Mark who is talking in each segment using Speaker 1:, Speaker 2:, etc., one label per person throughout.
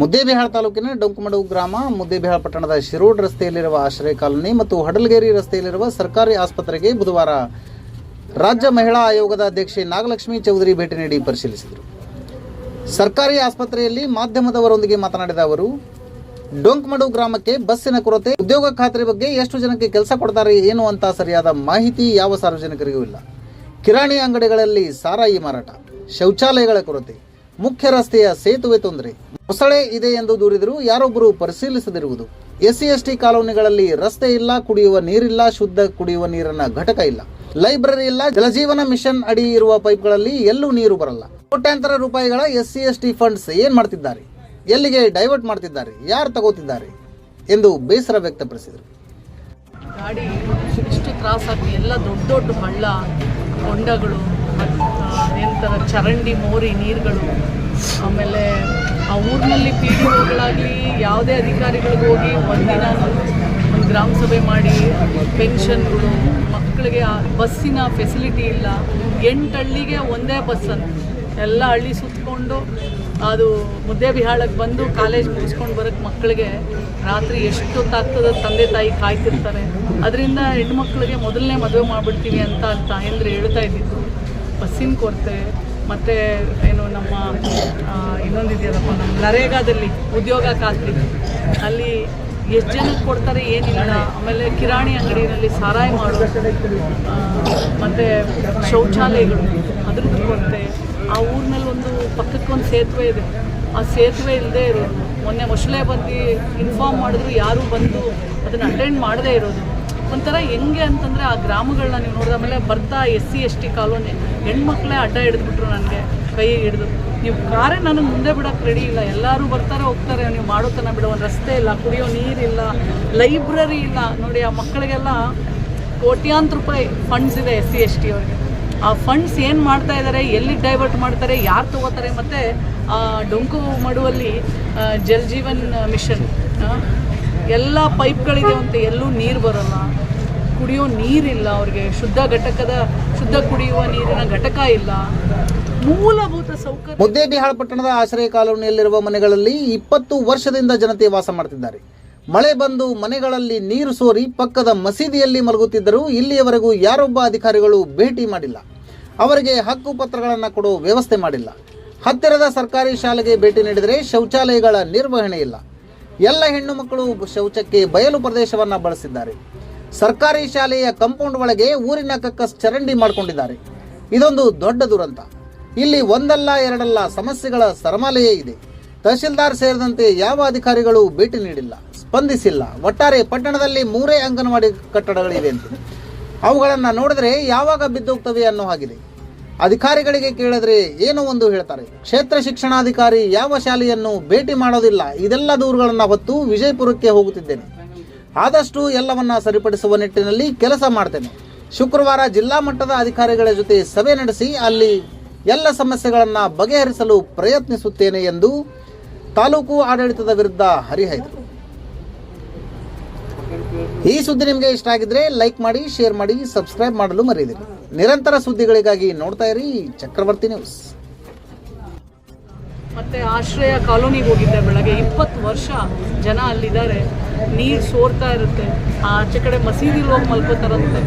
Speaker 1: ಮುದ್ದೇಬಿಹಾಳ್ ತಾಲೂಕಿನ ಡೊಂಕುಮಡು ಗ್ರಾಮ, ಮುದ್ದೇಬಿಹಾಳ್ ಪಟ್ಟಣದ ಶಿರೋಡ್ ರಸ್ತೆಯಲ್ಲಿರುವ ಆಶ್ರಯ ಕಾಲೋನಿ ಮತ್ತು ಹಡಲಗೇರಿ ರಸ್ತೆಯಲ್ಲಿರುವ ಸರ್ಕಾರಿ ಆಸ್ಪತ್ರೆಗೆ ಬುಧವಾರ ರಾಜ್ಯ ಮಹಿಳಾ ಆಯೋಗದ ಅಧ್ಯಕ್ಷೆ ನಾಗಲಕ್ಷ್ಮಿ ಚೌಧರಿ ಭೇಟಿ ನೀಡಿ ಪರಿಶೀಲಿಸಿದರು. ಸರ್ಕಾರಿ ಆಸ್ಪತ್ರೆಯಲ್ಲಿ ಮಾಧ್ಯಮದವರೊಂದಿಗೆ ಮಾತನಾಡಿದ ಅವರು, ಡೊಂಕ್ಮಡು ಗ್ರಾಮಕ್ಕೆ ಬಸ್ಸಿನ ಕೊರತೆ, ಉದ್ಯೋಗ ಖಾತ್ರಿ ಬಗ್ಗೆ ಎಷ್ಟು ಜನಕ್ಕೆ ಕೆಲಸ ಕೊಡ್ತಾರೆ ಏನು ಅಂತ ಸರಿಯಾದ ಮಾಹಿತಿ ಯಾವ ಸಾರ್ವಜನಿಕರಿಗೂ ಇಲ್ಲ. ಕಿರಾಣಿ ಅಂಗಡಿಗಳಲ್ಲಿ ಸಾರಾಯಿ ಮಾರಾಟ, ಶೌಚಾಲಯಗಳ ಕೊರತೆ ಮುಖ್ಯ ರಸ್ತೆಯ ಸೇತುವೆ ತೊಂದರೆ. ಮೊಸಳೆ ಇದೆ ಎಂದು ದೂರಿದರು ಯಾರೊಬ್ಬರು ಪರಿಶೀಲಿಸದಿರುವುದು. ಎಸ್ಸಿ ಎಸ್ಟಿ ಕಾಲೋನಿಗಳಲ್ಲಿ ರಸ್ತೆ ಇಲ್ಲ, ಕುಡಿಯುವ ನೀರಿಲ್ಲ, ಶುದ್ಧ ಕುಡಿಯುವ ನೀರಿನ ಘಟಕ ಇಲ್ಲ. ಲೈಬ್ರರಿ ಇಲ್ಲ, ಜಲಜೀವನ ಮಿಷನ್ ಅಡಿ ಇರುವ ಪೈಪ್ಗಳಲ್ಲಿ ಎಲ್ಲೂ ನೀರು ಬರಲ್ಲ. ಕೋಟ್ಯಾಂತರ ರೂಪಾಯಿಗಳ ಎಸ್ಸಿ ಎಸ್ಟಿ ಫಂಡ್ಸ್ ಏನ್ ಮಾಡ್ತಿದ್ದಾರೆ? ಎಲ್ಲಿಗೆ ಡೈವರ್ಟ್ ಮಾಡ್ತಿದ್ದಾರೆ? ಯಾರು ತಗೋತಿದ್ದಾರೆ? ಎಂದು ಬೇಸರ ವ್ಯಕ್ತಪಡಿಸಿದರು.
Speaker 2: ಗಾಡಿ, ಇಷ್ಟು ತ್ರಾಸಾಗಿ ಎಲ್ಲ ದೊಡ್ಡ ದೊಡ್ಡ ಹಳ್ಳ ಹೊಂಡಗಳು ಏನಂತಾರೆ ಚರಂಡಿ ಮೋರಿ ನೀರುಗಳು. ಆಮೇಲೆ ಆ ಊರಿನಲ್ಲಿ ಪಿ ಡಿ ಒಗಳಾಗಲಿ ಯಾವುದೇ ಅಧಿಕಾರಿಗಳಿಗೆ ಹೋಗಿ ಒಂದಿನ ಒಂದು ಗ್ರಾಮ ಸಭೆ ಮಾಡಿ ಪೆನ್ಷನ್ಗಳು, ಮಕ್ಕಳಿಗೆ ಬಸ್ಸಿನ ಫೆಸಿಲಿಟಿ ಇಲ್ಲ. ಎಂಟು ಹಳ್ಳಿಗೆ ಒಂದೇ ಬಸ್ಸನ್ನು ಅಂತ. ಎಲ್ಲ ಹಳ್ಳಿ ಸುತ್ತಕೊಂಡು ಅದು ಮುದ್ದೆ ಬಿಹಾಳಕ್ಕೆ ಬಂದು ಕಾಲೇಜ್ ಮುಗಿಸ್ಕೊಂಡು ಬರೋಕ್ಕೆ ಮಕ್ಕಳಿಗೆ ರಾತ್ರಿ ಎಷ್ಟೊತ್ತಾಗ್ತದೆ ತಂದೆ ತಾಯಿ ಕಾಯ್ತಿರ್ತಾರೆ. ಅದರಿಂದ ಹೆಣ್ಮಕ್ಳಿಗೆ ಮೊದಲನೇ ಮದುವೆ ಮಾಡಿಬಿಡ್ತೀವಿ ಅಂತ ತಾಯಂದ್ರೆ ಹೇಳ್ತಾ ಇದ್ದಿದ್ದು ಬಸ್ಸಿನ ಕೊರತೆ, ಮತ್ತು ಏನು ನಮ್ಮ ಇನ್ನೊಂದು ಇದೆಯಲ್ಲಪ್ಪ ನಮ್ಮ ನರೇಗಾದಲ್ಲಿ ಉದ್ಯೋಗ ಖಾತ್ರಿ. ಅಲ್ಲಿ ಎಷ್ಟು ಜನಕ್ಕೆ ಕೊಡ್ತಾರೆ ಏನಿಲ್ಲ. ಆಮೇಲೆ ಕಿರಾಣಿ ಅಂಗಡಿನಲ್ಲಿ ಸಾರಾಯಿ ಮಾಡೋ ಮತ್ತು ಶೌಚಾಲಯಗಳು, ಅದ್ರದ್ದು ಕೊರತೆ. ಆ ಊರಿನಲ್ಲಿ ಒಂದು ಪಕ್ಕಕ್ಕೊಂದು ಸೇತುವೆ ಇದೆ. ಆ ಸೇತುವೆ ಇಲ್ಲದೆ ಇರೋದು. ಮೊನ್ನೆ ಮೊಸಳೆ ಬಂದು ಇನ್ಫಾರ್ಮ್ ಮಾಡಿದ್ರು, ಯಾರೂ ಬಂದು ಅದನ್ನು ಅಟೆಂಡ್ ಮಾಡದೇ ಇರೋದು. ಒಂಥರ ಹೆಂಗೆ ಅಂತಂದರೆ ಆ ಗ್ರಾಮಗಳನ್ನ ನೀವು ನೋಡಿದ ಆಮೇಲೆ ಬರ್ತಾ S C, S T colony, ಹೆಣ್ಮಕ್ಳೇ ಅಡ್ಡ ಹಿಡಿದ್ಬಿಟ್ರು ನನಗೆ ಕೈ ಹಿಡಿದು. ನೀವು ಕಾರೇ ನನಗೆ ಮುಂದೆ ಬಿಡೋಕ್ಕೆ ರೆಡಿ ಇಲ್ಲ. ಎಲ್ಲರೂ ಬರ್ತಾರೆ, ಹೋಗ್ತಾರೆ, ನೀವು ಮಾಡೋತನ ಬಿಡೋ. ಒಂದು ರಸ್ತೆ ಇಲ್ಲ, ಕುಡಿಯೋ ನೀರಿಲ್ಲ ಲೈಬ್ರರಿ ಇಲ್ಲ. ನೋಡಿ, ಆ ಮಕ್ಕಳಿಗೆಲ್ಲ ಕೋಟ್ಯಾಂತರ ರೂಪಾಯಿ ಫಂಡ್ಸ್ ಇದೆ ಎಸ್ ಸಿ, ಎಸ್ ಟಿ ಅವ್ರಿಗೆ. ಆ ಫಂಡ್ಸ್ ಏನು ಮಾಡ್ತಾ ಇದ್ದಾರೆ ಎಲ್ಲಿ ಡೈವರ್ಟ್ ಮಾಡ್ತಾರೆ, ಯಾರು ತಗೋತಾರೆ, ಮತ್ತು ಡೊಂಕು ಮಡುವಲ್ಲಿ ಜಲ್ ಜೀವನ್ ಮಿಷನ್ ಎಲ್ಲ ಪೈಪ್ಗಳಿದೆ ಅಂತ ಎಲ್ಲೂ ನೀರು ಬರೋಲ್ಲ. ಕುಡಿಯೋ ನೀರಿಲ್ಲ ಅವ್ರಿಗೆ. ಶುದ್ಧ ಘಟಕದ, ಶುದ್ಧ ಕುಡಿಯುವ ನೀರಿನ ಘಟಕ ಇಲ್ಲ. ಮೂಲಭೂತ ಸೌಕರ್ಯ
Speaker 1: ಮುದ್ದೇಬಿಹಾಳ ಪಟ್ಟಣದ ಆಶ್ರಯ ಕಾಲೋನಿಯಲ್ಲಿರುವ ಮನೆಗಳಲ್ಲಿ ಇಪ್ಪತ್ತು ವರ್ಷದಿಂದ ಜನತೆ ವಾಸ ಮಾಡ್ತಿದ್ದಾರೆ. ಮಳೆ ಬಂದು ಮನೆಗಳಲ್ಲಿ ನೀರು ಸೋರಿ ಪಕ್ಕದ ಮಸೀದಿಯಲ್ಲಿ ಮಲಗುತ್ತಿದ್ದರೂ ಇಲ್ಲಿಯವರೆಗೂ ಯಾರೊಬ್ಬ ಅಧಿಕಾರಿಗಳು ಭೇಟಿ ಮಾಡಿಲ್ಲ. ಅವರಿಗೆ ಹಕ್ಕು ಪತ್ರಗಳನ್ನು ಕೊಡೋ ವ್ಯವಸ್ಥೆ ಮಾಡಿಲ್ಲ. ಹತ್ತಿರದ ಸರ್ಕಾರಿ ಶಾಲೆಗೆ ಭೇಟಿ ನೀಡಿದರೆ ಶೌಚಾಲಯಗಳ ನಿರ್ವಹಣೆ ಇಲ್ಲ. ಎಲ್ಲ ಹೆಣ್ಣು ಮಕ್ಕಳು ಶೌಚಕ್ಕೆ ಬಯಲು ಪ್ರದೇಶವನ್ನು ಬಳಸಿದ್ದಾರೆ. ಸರ್ಕಾರಿ ಶಾಲೆಯ ಕಾಂಪೌಂಡ್ ಒಳಗೆ ಊರಿನ ಕಕ್ಕ ಚರಂಡಿ ಮಾಡಿಕೊಂಡಿದ್ದಾರೆ. ಇದೊಂದು ದೊಡ್ಡ ದುರಂತ. ಇಲ್ಲಿ ಒಂದಲ್ಲ ಎರಡಲ್ಲ ಸಮಸ್ಯೆಗಳ ಸರಮಾಲೆಯೇ ಇದೆ. ತಹಶೀಲ್ದಾರ್ ಸೇರಿದಂತೆ ಯಾವ ಅಧಿಕಾರಿಗಳು ಭೇಟಿ ನೀಡಿಲ್ಲ, ಸ್ಪಂದಿಸಿಲ್ಲ. ಒಟ್ಟಾರೆ ಪಟ್ಟಣದಲ್ಲಿ ಮೂರೇ ಅಂಗನವಾಡಿ ಕಟ್ಟಡಗಳಿವೆ ಅಂತ. ಅವುಗಳನ್ನು ನೋಡಿದ್ರೆ ಯಾವಾಗ ಬಿದ್ದೋಗ್ತವೆ ಅನ್ನೋ ಹಾಗಿದೆ. ಅಧಿಕಾರಿಗಳಿಗೆ ಕೇಳಿದ್ರೆ ಏನೋ ಒಂದು ಹೇಳ್ತಾರೆ. ಕ್ಷೇತ್ರ ಶಿಕ್ಷಣಾಧಿಕಾರಿ ಯಾವ ಶಾಲೆಯನ್ನು ಭೇಟಿ ಮಾಡೋದಿಲ್ಲ, ಇದೆಲ್ಲ ದೂರುಗಳನ್ನು ಹೊತ್ತು ವಿಜಯಪುರಕ್ಕೆ ಹೋಗುತ್ತಿದ್ದೇನೆ. ಆದಷ್ಟು ಎಲ್ಲವನ್ನ ಸರಿಪಡಿಸುವ ನಿಟ್ಟಿನಲ್ಲಿ ಕೆಲಸ ಮಾಡ್ತೇನೆ. ಶುಕ್ರವಾರ ಜಿಲ್ಲಾ ಮಟ್ಟದ ಅಧಿಕಾರಿಗಳ ಜೊತೆ ಸಭೆ ನಡೆಸಿ ಅಲ್ಲಿ ಎಲ್ಲ ಸಮಸ್ಯೆಗಳನ್ನು ಬಗೆಹರಿಸಲು ಪ್ರಯತ್ನಿಸುತ್ತೇನೆ ಎಂದು ತಾಲೂಕು ಆಡಳಿತದ ವಿರುದ್ಧ ಹರಿಹಾಯಿತು ಈ ಸುದ್ದಿ ನಿಮಗೆ ಇಷ್ಟ ಆಗಿದ್ರೆ ಲೈಕ್ ಮಾಡಿ, ಶೇರ್ ಮಾಡಿ, ಸಬ್ಸ್ಕ್ರೈಬ್ ಮಾಡಲು ಮರೆಯದಿರಿ. ನಿರಂತರ ಸುದ್ದಿಗಳಿಗಾಗಿ ನೋಡ್ತಾ ಇರಿ ಚಕ್ರವರ್ತಿ ನ್ಯೂಸ್.
Speaker 2: ಮತ್ತೆ ಆಶ್ರಯ ಕಾಲೋನಿಗೆ ಹೋಗಿದ್ದೆ ಬೆಳಗ್ಗೆ. ಇಪ್ಪತ್ತು ವರ್ಷ ಜನ ಅಲ್ಲಿದ್ದಾರೆ. ನೀರು ಸೋರ್ತಾ ಇರುತ್ತೆ. ಆಚೆ ಕಡೆ ಮಸೀದಿಲಿ ಹೋಗಿ ಮಲ್ಕೋತಾರಂತೆ.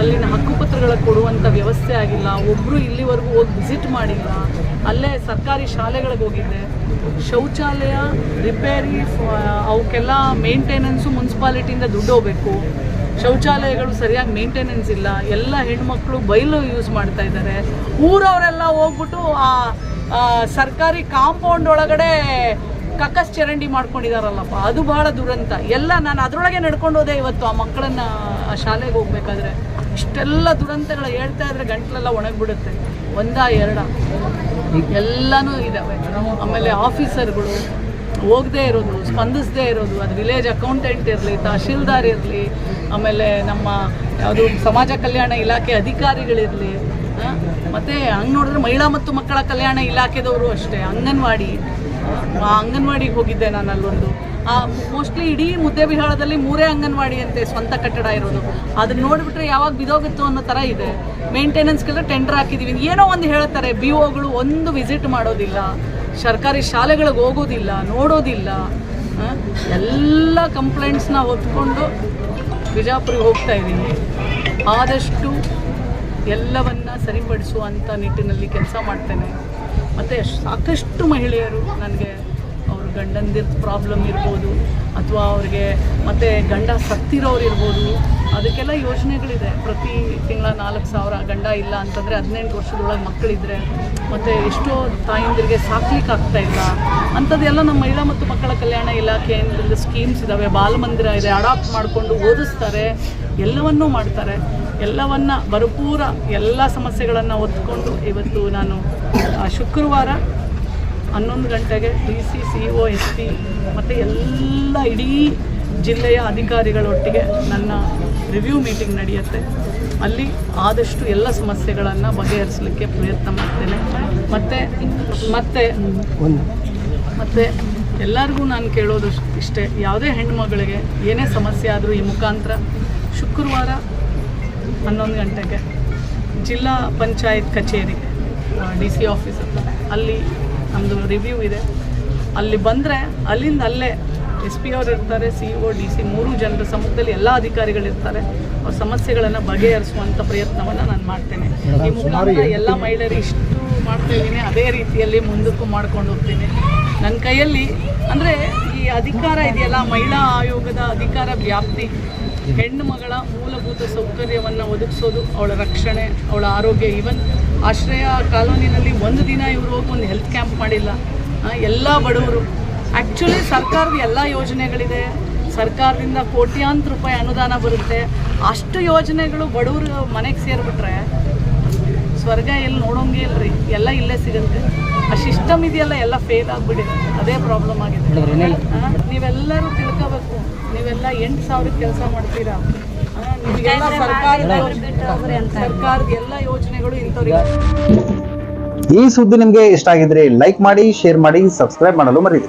Speaker 2: ಅಲ್ಲಿನ ಹಕ್ಕುಪತ್ರಗಳ ಕೊಡುವಂಥ ವ್ಯವಸ್ಥೆ ಆಗಿಲ್ಲ. ಒಬ್ಬರು ಇಲ್ಲಿವರೆಗೂ ಹೋಗಿ ವಿಸಿಟ್ ಮಾಡಿಲ್ಲ. ಅಲ್ಲೇ ಸರ್ಕಾರಿ ಶಾಲೆಗಳಿಗೆ ಹೋಗಿದ್ದೆ. ಶೌಚಾಲಯ, ರಿಪೇರಿ ಅವಕ್ಕೆಲ್ಲ ಮೇಂಟೆನೆನ್ಸು ಮುನ್ಸಿಪಾಲಿಟಿಯಿಂದ ದುಡ್ಡು ಹೋಗ್ಬೇಕು. ಶೌಚಾಲಯಗಳು ಸರಿಯಾಗಿ ಮೇಂಟೆನೆನ್ಸ್ ಇಲ್ಲ. ಎಲ್ಲ ಹೆಣ್ಮಕ್ಳು ಬಯಲು ಯೂಸ್ ಮಾಡ್ತಾ ಇದ್ದಾರೆ. ಊರವರೆಲ್ಲ ಹೋಗ್ಬಿಟ್ಟು ಆ ಆ, ಸರ್ಕಾರಿ ಕಾಂಪೌಂಡ್ ಒಳಗಡೆ ಕಕ್ಕಸ್ ಚರಂಡಿ ಮಾಡ್ಕೊಂಡಿದಾರಲ್ಲಪ್ಪ. ಅದು ಬಹಳ ದುರಂತ. ಎಲ್ಲ ನಾನು ಅದರೊಳಗೆ ನಡ್ಕೊಂಡು ಹೋದೆ ಇವತ್ತು ಆ ಮಕ್ಕಳನ್ನ ಆ ಶಾಲೆಗೆ ಹೋಗ್ಬೇಕಾದ್ರೆ. ಇಷ್ಟೆಲ್ಲ ದುರಂತಗಳು ಹೇಳ್ತಾ ಇದ್ರೆ ಗಂಟ್ಲೆಲ್ಲ ಒಣಗ್ಬಿಡುತ್ತೆ. ಒಂದ ಎರಡ. ಎಲ್ಲನೂ ಇದಾವೆ. ಆಮೇಲೆ ಆಫೀಸರ್ಗಳು ಹೋಗದೇ ಇರೋದು ಸ್ಪಂದಿಸದೇ ಇರೋದು. ಅದು ವಿಲೇಜ್ ಅಕೌಂಟೆಂಟ್ ಇರಲಿ ತಹಶೀಲ್ದಾರ್ ಇರಲಿ ಆಮೇಲೆ ನಮ್ಮ ಯಾವುದು ಸಮಾಜ ಕಲ್ಯಾಣ ಇಲಾಖೆ ಅಧಿಕಾರಿಗಳಿರಲಿ ಮತ್ತು ಹಂಗೆ ನೋಡಿದ್ರೆ ಮಹಿಳಾ ಮತ್ತು ಮಕ್ಕಳ ಕಲ್ಯಾಣ ಇಲಾಖೆದವರು ಅಷ್ಟೇ, ಅಂಗನವಾಡಿ ಅಂಗನವಾಡಿಗೆ ಹೋಗಿದ್ದೆ ನಾನು ಅಲ್ಲೊಂದು. ಮೋಸ್ಟ್ಲಿ ಇಡೀ ಮುದ್ದೆಬಿಹಾಳದಲ್ಲಿ ಮೂರೇ ಅಂಗನವಾಡಿ ಅಂತೆ, ಸ್ವಂತ ಕಟ್ಟಡ ಇರೋದು. ಅದನ್ನ ನೋಡಿಬಿಟ್ರೆ ಯಾವಾಗ ಬಿದೋಗುತ್ತೋ ಅನ್ನೋ ಥರ ಇದೆ. ಮೇಂಟೆನೆನ್ಸ್ಗೆಲ್ಲ ಟೆಂಡರ್ ಹಾಕಿದ್ದೀವಿ ಏನೋ ಒಂದು ಹೇಳ್ತಾರೆ ಬಿ ಒಗಳು ಒಂದು ವಿಸಿಟ್ ಮಾಡೋದಿಲ್ಲ, ಸರ್ಕಾರಿ ಶಾಲೆಗಳಿಗೆ ಹೋಗೋದಿಲ್ಲ, ನೋಡೋದಿಲ್ಲ ಎಲ್ಲ ಕಂಪ್ಲೇಂಟ್ಸ್ನ ಹೊತ್ಕೊಂಡು ಬಿಜಾಪುರಿಗೆ ಹೋಗ್ತಾ ಇದ್ದೀನಿ. ಆದಷ್ಟು ಎಲ್ಲವನ್ನ ಸರಿಪಡಿಸುವಂಥ ನಿಟ್ಟಿನಲ್ಲಿ ಕೆಲಸ ಮಾಡ್ತೇನೆ. ಮತ್ತು ಸಾಕಷ್ಟು ಮಹಿಳೆಯರು ನನಗೆ ಅವ್ರ ಗಂಡಂದಿರ ಪ್ರಾಬ್ಲಮ್ ಇರ್ಬೋದು, ಅಥವಾ ಅವ್ರಿಗೆ ಮತ್ತು ಗಂಡ ಸತ್ತಿರೋರು ಇರ್ಬೋದು. ಅದಕ್ಕೆಲ್ಲ ಯೋಜನೆಗಳಿದೆ. ಪ್ರತಿ ತಿಂಗಳ ನಾಲ್ಕು ಸಾವಿರ ಗಂಡ ಇಲ್ಲ ಅಂತಂದರೆ ಹದಿನೆಂಟು ವರ್ಷದೊಳಗೆ ಮಕ್ಕಳಿದ್ರೆ ಮತ್ತು ಎಷ್ಟೋ ತಾಯಂದಿರಿಗೆ ಸಾಕ್ಲಿಕ್ಕೆ ಆಗ್ತಾ ಇಲ್ಲ. ಅಂಥದ್ದೆಲ್ಲ ನಮ್ಮ ಮಹಿಳಾ ಮತ್ತು ಮಕ್ಕಳ ಕಲ್ಯಾಣ ಇಲಾಖೆಯಿಂದ ಸ್ಕೀಮ್ಸ್ ಇದ್ದಾವೆ ಬಾಲಮಂದಿರ ಇದೆ ಅಡಾಪ್ಟ್ ಮಾಡಿಕೊಂಡು ಓದಿಸ್ತಾರೆ, ಎಲ್ಲವನ್ನೂ ಮಾಡ್ತಾರೆ. ಎಲ್ಲವನ್ನ ಭರಪೂರ ಎಲ್ಲ ಸಮಸ್ಯೆಗಳನ್ನು ಒತ್ಕೊಂಡು ಇವತ್ತು ನಾನು ಶುಕ್ರವಾರ ಹನ್ನೊಂದು ಗಂಟೆಗೆ D C C O, S P ಮತ್ತು ಎಲ್ಲ ಇಡೀ ಜಿಲ್ಲೆಯ ಅಧಿಕಾರಿಗಳೊಟ್ಟಿಗೆ ನನ್ನ ರಿವ್ಯೂ ಮೀಟಿಂಗ್ ನಡೆಯುತ್ತೆ. ಅಲ್ಲಿ ಆದಷ್ಟು ಎಲ್ಲ ಸಮಸ್ಯೆಗಳನ್ನು ಬಗೆಹರಿಸಲಿಕ್ಕೆ ಪ್ರಯತ್ನ ಮಾಡ್ತೇನೆ. ಮತ್ತು, ಮತ್ತೆ, ಮತ್ತು ಎಲ್ಲರಿಗೂ ನಾನು ಕೇಳೋದು ಇಷ್ಟೇ, ಯಾವುದೇ ಹೆಣ್ಮಗಳಿಗೆ ಏನೇ ಸಮಸ್ಯೆ ಆದರೂ ಈ ಮುಖಾಂತರ ಶುಕ್ರವಾರ ಹನ್ನೊಂದು ಗಂಟೆಗೆ ಜಿಲ್ಲಾ ಪಂಚಾಯತ್ ಕಚೇರಿ ಡಿ ಸಿ ಆಫೀಸ್ ಅಲ್ಲಿ ನಮ್ಮದು ರಿವ್ಯೂ ಇದೆ. ಅಲ್ಲಿ ಬಂದರೆ ಅಲ್ಲಿಂದ ಅಲ್ಲೇ ಎಸ್ ಪಿ ಅವ್ರು ಇರ್ತಾರೆ ಸಿ ಒ ಡಿ ಸಿ ಮೂರು ಜನರ ಸಮ್ಮುಖದಲ್ಲಿ ಎಲ್ಲ ಅಧಿಕಾರಿಗಳಿರ್ತಾರೆ. ಅವ್ರ ಸಮಸ್ಯೆಗಳನ್ನು ಬಗೆಹರಿಸುವಂಥ ಪ್ರಯತ್ನವನ್ನು ನಾನು ಮಾಡ್ತೇನೆ. ಈ ಮುಖಾಂತರ ಎಲ್ಲ ಮಹಿಳೆಯರು ಇಷ್ಟು ಮಾಡ್ತಾ ಇದ್ದೀನಿ. ಅದೇ ರೀತಿಯಲ್ಲಿ ಮುಂದಕ್ಕೂ ಮಾಡ್ಕೊಂಡು ಹೋಗ್ತೀನಿ. ನನ್ನ ಕೈಯಲ್ಲಿ ಅಂದರೆ ಈ ಅಧಿಕಾರ ಇದೆಯಲ್ಲ ಮಹಿಳಾ ಆಯೋಗದ ಅಧಿಕಾರ ವ್ಯಾಪ್ತಿ. ಹೆಣ್ಣು ಮಗಳ ಮೂಲಭೂತ ಸೌಕರ್ಯವನ್ನು ಒದಗಿಸೋದು ಅವಳ ರಕ್ಷಣೆ ಅವಳ ಆರೋಗ್ಯ. ಈವನ್ ಆಶ್ರಯ ಕಾಲೋನಿನಲ್ಲಿ ಒಂದು ದಿನ ಇವರು ಹೋಗಿ ಒಂದು ಹೆಲ್ತ್ ಕ್ಯಾಂಪ್ ಮಾಡಿಲ್ಲ. ಎಲ್ಲ ಬಡವರು ಆ್ಯಕ್ಚುಲಿ ಸರ್ಕಾರದ ಎಲ್ಲ ಯೋಜನೆಗಳಿದೆ. ಸರ್ಕಾರದಿಂದ ಕೋಟ್ಯಾಂತರ ರೂಪಾಯಿ ಅನುದಾನ ಬರುತ್ತೆ. ಅಷ್ಟು ಯೋಜನೆಗಳು ಬಡವರು ಮನೆಗೆ ಸೇರಿಬಿಟ್ರೆ ಸ್ವರ್ಗ ಎಲ್ಲಿ ನೋಡೋಂಗೆ ಇಲ್ಲರಿ ಎಲ್ಲ ಇಲ್ಲೇ ಸಿಗುತ್ತೆ. ಆ ಸಿಸ್ಟಮ್ ಇದೆಯಲ್ಲ ಎಲ್ಲ ಫೇಲ್ ಆಗಿಬಿಟ್ಟಿದೆ. ಅದೇ ಪ್ರಾಬ್ಲಮ್ ಆಗಿದೆ. ನೀವೆಲ್ಲರೂ ತಿಳ್ಕೋಬೇಕು. ನೀವೆಲ್ಲ ಎಂಟು ಸಾವಿರದ ಕೆಲಸ ಮಾಡ್ತೀರಾ? ನಿಮಗೆಲ್ಲ ಸರ್ಕಾರದ ಎಲ್ಲ ಯೋಜನೆಗಳು ಇಂಥವ್ರಿಗೆ
Speaker 3: ಈ ಸುದ್ದಿ ನಿಮಗೆ ಇಷ್ಟ ಆಗಿದ್ರೆ ಲೈಕ್ ಮಾಡಿ ಶೇರ್ ಮಾಡಿ ಸಬ್ಸ್ಕ್ರೈಬ್ ಮಾಡಲು ಮರಿರಿ